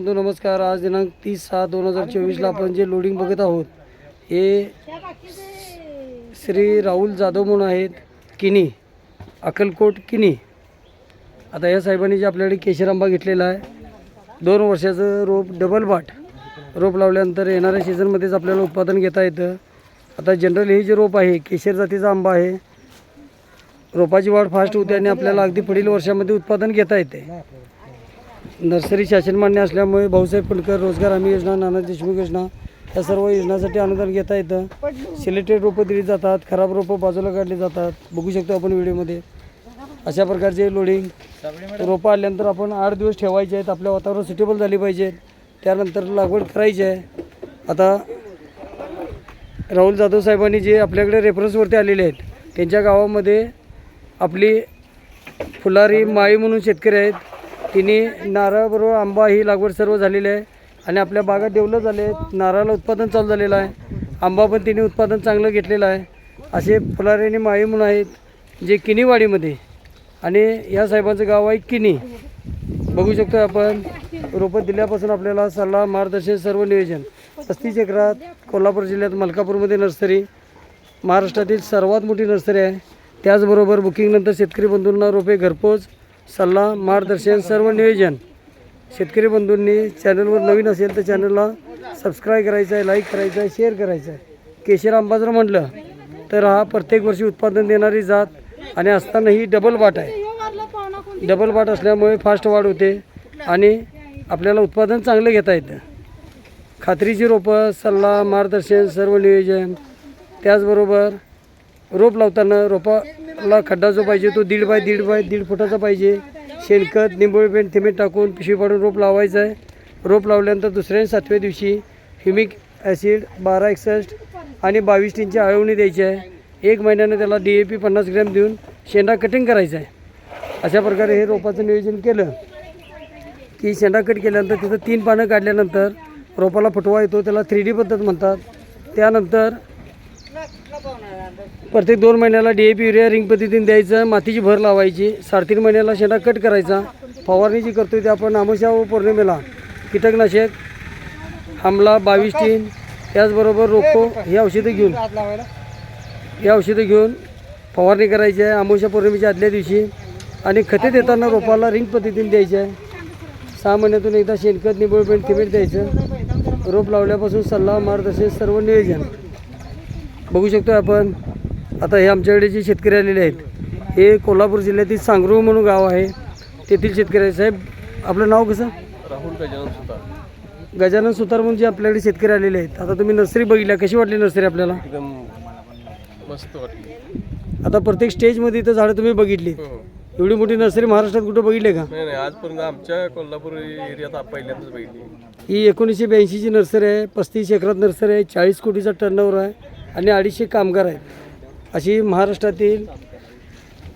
बंधू नमस्कार. आज दिनांक तीस सहा दोन हजार चोवीसला आपण जे लोडिंग बघत आहोत हे श्री राहुल जाधव म्हणून आहेत किनी अक्कलकोट किनी. आता या साहेबांनी जे आपल्याकडे केशर आंबा घेतलेला आहे दोन वर्षाचं रोप डबल बाट. रोप लावल्यानंतर येणाऱ्या सीझनमध्येच आपल्याला उत्पादन घेता येतं. आता जनरल हे जे रोप आहे केशर जातीचा आंबा आहे रोपाची वाढ फास्ट होते आणि आपल्याला अगदी पुढील वर्षामध्ये उत्पादन घेता येते. नर्सरी शासन मान्य असल्यामुळे भाऊसाहेब फुलकर रोजगार हमी योजना नाना देशमुख योजना या सर्व योजनासाठी अनुदान घेता येतं. सिलेक्टेड रोपं दिली जातात खराब रोपं बाजूला काढली जातात. बघू शकतो आपण व्हिडिओमध्ये. अशा प्रकारचे लोडिंग रोपं आल्यानंतर आपण आठ दिवस ठेवायचे आहेत. आपल्या वातावरण सुटेबल झाली पाहिजेत त्यानंतर लागवड करायची आहे. आता राहुल जाधव साहेबांनी जे आपल्याकडे रेफरन्सवरती आलेले आहेत त्यांच्या गावामध्ये आपली फुलारी माळी म्हणून शेतकरी आहेत. तिने नारळाबरोबर आंबा ही लागवड सर्व झालेली आहे. आणि आपल्या बागा डेव्हलप झाले आहेत. नारळाला उत्पादन चालू झालेलं आहे. आंबा पण तिने उत्पादन चांगलं घेतलेलं आहे. असे फुलारी आणि माळी म्हणून आहेत जे किनीवाडीमध्ये. आणि या साहेबांचं गाव आहे किनी. बघू शकतो आपण रोपं दिल्यापासून आपल्याला सल्ला मार्गदर्शन सर्व नियोजन. पस्तीस एकरात कोल्हापूर जिल्ह्यात मलकापूरमध्ये नर्सरी. महाराष्ट्रातील सर्वात मोठी नर्सरी आहे. त्याचबरोबर बुकिंगनंतर शेतकरी बंधूंना रोपे घरपोच. सल्ला मार्गदर्शन सर्व नियोजन. शेतकरी बंधूंनी चॅनलवर नवीन असेल तर चॅनलला सबस्क्राईब करायचं आहे लाईक करायचं आहे शेअर करायचं आहे. केशर आंबा जर म्हटलं तर हा प्रत्येक वर्षी उत्पादन देणारी जात आणि असताना ही डबल बाट आहे. डबल बाट असल्यामुळे फास्ट वाढ होते आणि आपल्याला उत्पादन चांगलं घेता येतं. खात्रीची रोपं सल्ला मार्गदर्शन सर्व नियोजन त्याचबरोबर रोप लावताना ला खड्डा जो पाहिजे तो दीड बाय दीड बाय दीड फुटाचा पाहिजे. शेणखत निंबोळी पेंट थिमीट टाकून पिशवी पाडून रोप लावायचं आहे. रोप लावल्यानंतर दुसऱ्या सातव्या दिवशी ह्युमिक ॲसिड बारा एकसष्ट आणि बावीस टीनची आळवणी द्यायची आहे. एक महिन्यानं त्याला डी ए पी पन्नास ग्रॅम देऊन शेंडा कटिंग करायचा आहे. अशा प्रकारे हे रोपाचं नियोजन केलं की शेंडा कट केल्यानंतर तिथं तीन पानं काढल्यानंतर रोपाला फुटवा येतो त्याला थ्री डी पद्धत म्हणतात. त्यानंतर प्रत्येक दोन महिन्याला D A P urea ring पद्धतीने द्यायचं मातीची भर लावायची साडेतीन महिन्याला शेंडा कट करायचा. फवारणी जी करतो ते आपण अमावस्या व पौर्णिमेला. कीटकनाशक आमला बावीस टीन त्याचबरोबर रोको हे औषधं घेऊन. हे औषधं घेऊन फवारणी करायची आहे अमावस्या पौर्णिमेच्या आदल्या दिवशी. आणि खते देताना रोपाला रिंग पद्धतीने द्यायची आहे. सहा महिन्यातून एकदा शेणखत निबळ पेंट थिमेट द्यायचं. रोप लावल्यापासून सल्ला मार्गदर्शन सर्व नियोजन. बघू शकतो आपण. आता हे आमच्याकडे जे शेतकरी आलेले आहेत हे कोल्हापूर जिल्ह्यातील सांगरूळ म्हणून गाव आहे. तेथील शेतकरी साहेब आपलं नाव कसं? राहुल गजानन सुतार. गजानन सुतार म्हणून जे आपल्याकडे शेतकरी आलेले आहेत. आता तुम्ही नर्सरी बघितल्या कशी वाटली नर्सरी आपल्याला? एकदम मस्त वाटली. आता प्रत्येक स्टेजमध्ये इथं झाडं तुम्ही बघितली हो. एवढी मोठी नर्सरी महाराष्ट्रात कुठं बघितले का? नाही आजपर्यंत आमच्या कोल्हापूर एरियात पहिल्यांदाच बघितली. ही एकोणीसशे ब्याऐंशीची नर्सरी आहे पस्तीस एकरात नर्सरी आहे चाळीस कोटीचा टर्नओव्हर आहे. आणि अडीचशे कामगार आहेत. अशी महाराष्ट्रातील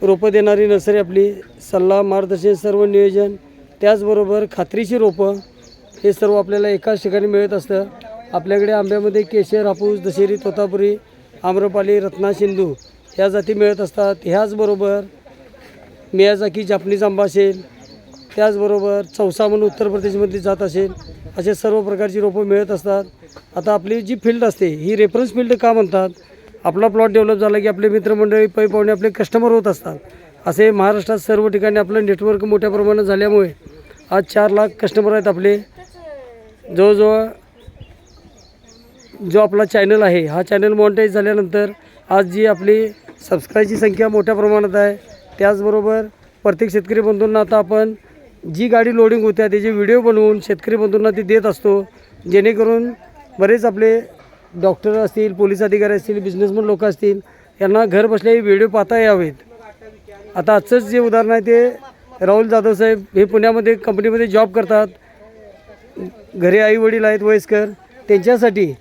रोपं देणारी नर्सरी आपली सल्ला मार्गदर्शन सर्व नियोजन त्याचबरोबर खात्रीची रोपं हे सर्व आपल्याला एकाच ठिकाणी मिळत असतं. आपल्याकडे आंब्यामध्ये केशर हापूस दशेरी तोतापुरी आम्रपाली रत्ना सिंधू ह्या जाती मिळत असतात. ह्याचबरोबर मियाजाकी जापनीज आंबा असेल त्याचबरोबर चौसा म्हणून उत्तर प्रदेशमधली जात असेल असे सर्व प्रकारची रोपं मिळत असतात. आता आपली जी फील्ड असते ही रेफरन्स फील्ड का म्हणतात? आपला प्लॉट डेव्हलप झाला की आपले मित्रमंडळी पै पाहुणे आपले कस्टमर होत असतात. असे महाराष्ट्रात सर्व ठिकाणी आपलं नेटवर्क मोठ्या प्रमाणात झाल्यामुळे आज चार लाख कस्टमर आहेत आपले. जवळजवळ जो आपला चॅनल आहे हा चॅनल मॉनिटाईज झाल्यानंतर आज जी आपली सबस्क्राईबची संख्या मोठ्या प्रमाणात आहे त्याचबरोबर प्रत्येक शेतकरी बंधूंना आता आपण जी गाडी लोडिंग होत्या त्याचे व्हिडिओ बनवून शेतकरी बंधूंना ती देत असतो. जेणेकरून बरेच आपले डॉक्टर असतील पोलीस अधिकारी असतील बिझनेसमन लोक असतील यांना घर बसल्याही व्हिडिओ पाहता यावेत. आता आजचंच जे उदाहरण आहे ते राहुल जाधव साहेब हे पुण्यामध्ये कंपनीमध्ये जॉब करतात. घरी आई वडील आहेत वयस्कर. त्यांच्यासाठी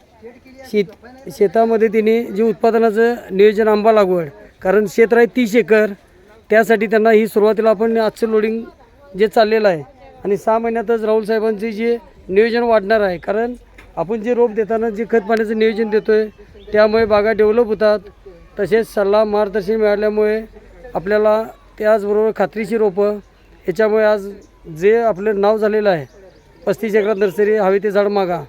शेत शेतामध्ये तिने जे उत्पादनाचं नियोजन आंबा लागवड कारण क्षेत्र आहे तीस एकर त्यासाठी त्यांना ही सुरुवातीला आपण आजचं लोडिंग जे चाललेलं आहे. आणि सहा महिन्यातच राहुल साहेबांचे जे नियोजन वाढणार आहे कारण आपण जे रोप देताना जे खत पाण्याचं नियोजन देतो आहे त्यामुळे बागा डेव्हलप होतात. तसेच सल्ला मार्गदर्शन मिळाल्यामुळे आपल्याला त्याचबरोबर खात्रीची रोपं याच्यामुळे आज जे आपलं नाव झालेलं आहे पस्तीस एकरात नर्सरी हवे ते झाड मागा.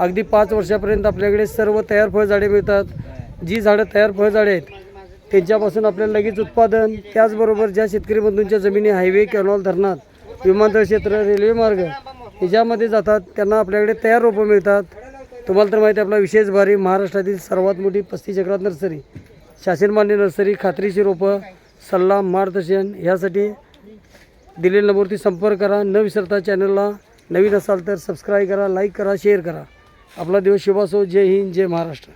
अगदी पाच वर्षापर्यंत आपल्याकडे सर्व तयार फळझाडे मिळतात. जी झाडं तयार फळझाडे आहेत त्यांच्यापासून आपल्याला लगेच उत्पादन त्याचबरोबर ज्या शेतकरी बंधूंच्या जमिनी हायवे कॅनॉल धरणात विमानतळ क्षेत्र रेल्वे मार्ग ह्याच्यामध्ये जातात त्यांना आपल्याकडे तयार रोपं मिळतात. तुम्हाला तर माहिती आहे आपला विशेष भारी महाराष्ट्रातील सर्वात मोठी पस्तीस चक्रात नर्सरी शासनमान्य नर्सरी खात्रीची रोपं सल्ला मार्गदर्शन ह्यासाठी दिलेल्या नंबरवरती संपर्क करा. न विसरता चॅनलला नवीन असाल तर सबस्क्राईब करा लाईक करा शेअर करा. आपला दिवस शुभ असो. जय हिंद जय महाराष्ट्र.